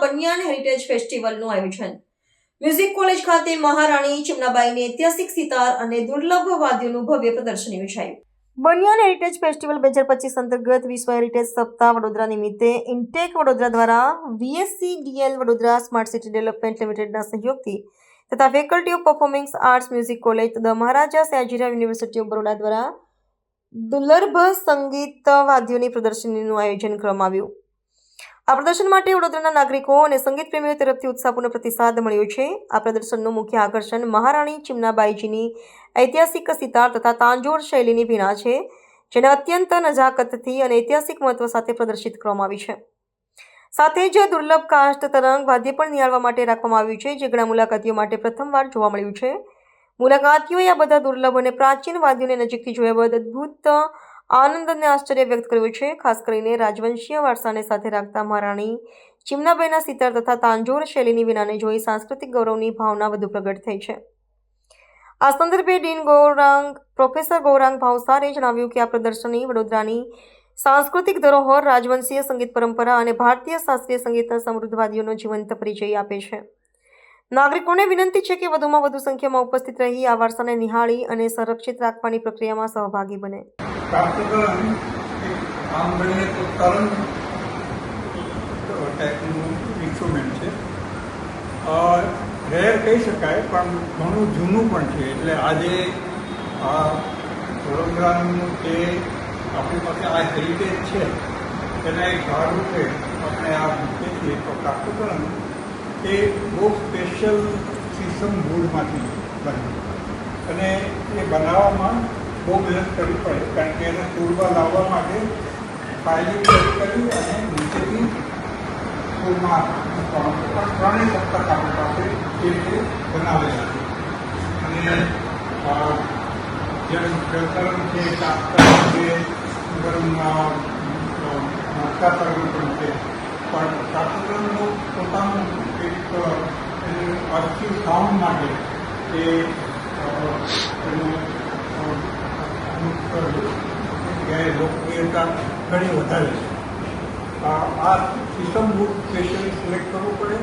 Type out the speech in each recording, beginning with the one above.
બનિયાન heritage ઐતિહાસિક સિતાર અને દુર્લભ વાદ્યોનું ભવ્ય હેરિટેજ ફેસ્ટિવલ બે હજાર પચીસ અંતર્ગત વિશ્વ હેરિટેજ સપ્તાહ વડોદરા નિમિત્તે ઇન્ટેક વડોદરા દ્વારા VSC DL Vadodara smart city development લિમિટેડના સહયોગથી તથા faculty of performing arts music college તથા મહારાજા સયાજીરાવ યુનિવર્સિટી ઓફ બરોડા દ્વારા દુર્લભ સંગીત વાદ્યોની પ્રદર્શનીનું આયોજન કરવામાં આવ્યું. આ પ્રદર્શન માટે વડોદરાના નાગરિકો અને સંગીત પ્રેમીઓ તરફથી ઉત્સાહપૂર્ણ પ્રતિસાદ મળ્યો છે. આ પ્રદર્શનનું મુખ્ય આકર્ષણ મહારાણી ચિમનાબાઈજીની ઐતિહાસિક સિતાર તથા તાંજોર શૈલીની વીણા છે, જેને અત્યંત નજાકતથી અને ઐતિહાસિક મહત્વ સાથે પ્રદર્શિત કરવામાં આવી છે. સાથે જ દુર્લભ કાષ્ટ તરંગ વાદ્ય પણ નિહાળવા માટે રાખવામાં આવ્યું છે, જે ઘણા મુલાકાતીઓ માટે પ્રથમવાર જોવા મળ્યું છે. મુલાકાતીઓએ આ બધા દુર્લભ અને પ્રાચીન વાદ્યોને નજીકથી જોયા બાદ અદ્ભુત આનંદ અને આશ્ચર્ય વ્યક્ત કર્યું છે. ખાસ કરીને રાજવંશીય વારસાને સાથે રાખતા મહારાણી ચિમનાબેના સિતાર તથા તાંજોર શૈલીની વિનાને જોઈ સાંસ્કૃતિક ગૌરવની ભાવના વધુ પ્રગટ થઈ છે. આ સંદર્ભે ડીન ગૌરાંગ, પ્રોફેસર ગૌરાંગ ભાવસારે જણાવ્યું કે આ પ્રદર્શની વડોદરાની સાંસ્કૃતિક ધરોહર રાજવંશીય સંગીત પરંપરા અને ભારતીય શાસ્ત્રીય સંગીતના સમૃદ્ધવાદીઓનો જીવંત પરિચય આપે છે. નાગરિકોને વિનંતી છે કે વધુમાં વધુ સંખ્યામાં ઉપસ્થિત રહી આ વારસાને નિહાળી અને સંરક્ષિત રાખવાની પ્રક્રિયામાં સહભાગી બને. રેર કહી શકાય, પણ ઘણું જૂનું પણ છે. એટલે આજે આ વડોદરાનું જે આપણી પાસે આ હેરિટેજ છે, તેના એક ભાગરૂપે આપણે આ મૂકીએ છીએ. તો કાસ્ટકરણ એ બહુ સ્પેશિયલ સીસમ મૂળમાંથી બન્યું. અને એ બનાવવામાં બહુ મહેનત કરવી પડે, કારણ કે એને ટૂરમાં લાવવા માટે ફાઇલિંગ કરી કરી અને નીચેથી ટૂરમાં પણ ત્રણેય સપ્તાહ આપણી પાસે એ રીતે બનાવેલા. છે અને જેમ પ્રકરણ છે કાસ્તરણ છે ગરમ નાસ્તાકરણ પણ છે. પણ કાસ્તરણનું પોતાનું એક અસ્થિર સાઉન્ડ માટે એ એનું લોકપ્રિયતા ઘણી વધારે છે. આ આ સિસ્ટમ બુક સ્પેશિયલી સિલેક્ટ કરવું પડે,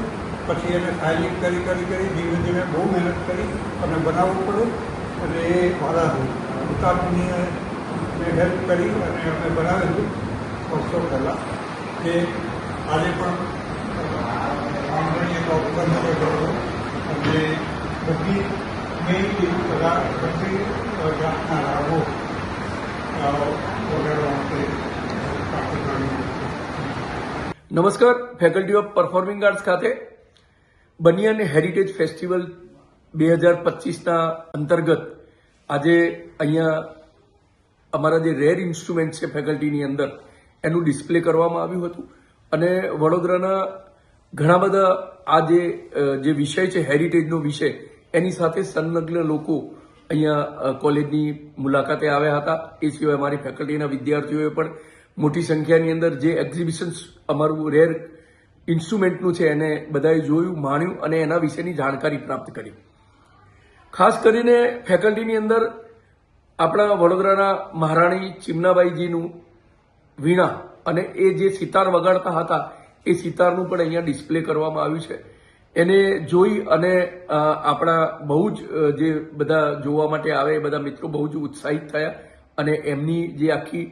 પછી એને ફાઇલિંગ કરી કરી કરી, ધીમે ધીમે બહુ મહેનત કરી અને બનાવવું પડે અને એ મારા ઉતારની હેલ્પ કરી અને અમે બનાવેલું વર્ષો પહેલાં. કે આજે પણ તો પંદર કરો અને બધી મેઇન બધા બધી જાતના લાભો વગાડવા માટે નમસ્કાર ફેકલ્ટી ઓફ પરફોર્મિંગ આર્ટ્સ ખાતે. બનિયન હેરિટેજ ફેસ્ટિવલ બે હજાર પચીસના અંતર્ગત આજે અહીંયા અમારા જે રેર ઇન્સ્ટ્રુમેન્ટ છે ફેકલ્ટીની અંદર, એનું ડિસ્પ્લે કરવામાં આવ્યું હતું. અને વડોદરાના ઘણા બધા આ જે જે વિષય છે હેરિટેજનો વિષય, એની સાથે સંલગ્ન લોકો અહીંયા કોલેજની મુલાકાતે આવ્યા હતા. એ સિવાય અમારી ફેકલ્ટીના વિદ્યાર્થીઓએ પણ મોટી સંખ્યાની અંદર જે એક્ઝિબિશન્સ અમારું રેર ઇન્સ્ટ્રુમેન્ટનું છે, એને બધાએ જોયું, માણ્યું અને એના વિશેની જાણકારી પ્રાપ્ત કરી. ખાસ કરીને ફેકલ્ટીની અંદર આપણા વડોદરાના મહારાણી ચિમનાબાઈજીનું વીણા અને એ જે સિતાર વગાડતા હતા, એ સિતારનું પણ અહીંયા ડિસ્પ્લે કરવામાં આવ્યું છે. એને જોઈ અને આપણા બહુ જ જે બધા જોવા માટે આવે, એ બધા મિત્રો બહુ જ ઉત્સાહિત થયા અને એમની જે આખી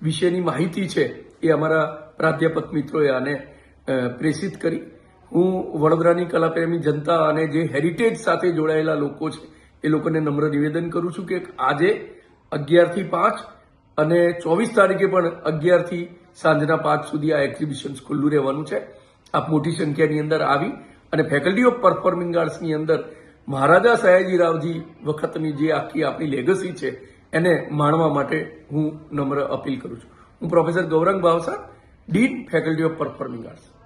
વિશેની માહિતી છે, એ અમારા પ્રાધ્યાપક મિત્રોએ આને પ્રેષિત કરી. હું વડોદરાની કલાપ્રેમી જનતા અને જે હેરિટેજ સાથે જોડાયેલા લોકો છે, એ લોકોને નમ્ર નિવેદન કરું છું કે આજે અગિયારથી પાંચ અને ચોવીસ તારીખે પણ અગિયારથી સાંજના પાંચ સુધી આ એક્ઝિબિશન ખુલ્લું રહેવાનું છે. આપ મોટી સંખ્યાની અંદર આવી અને ફેકલ્ટી ઓફ પરફોર્મિંગ આર્ટ્સની અંદર મહારાજા સયાજીરાવજી વખતની જે આખી આપણી લેગસી છે, એને માણવા માટે હું નમ્ર અપીલ કરું છું. હું professor Gaurang Bhavsa dean faculty of performing arts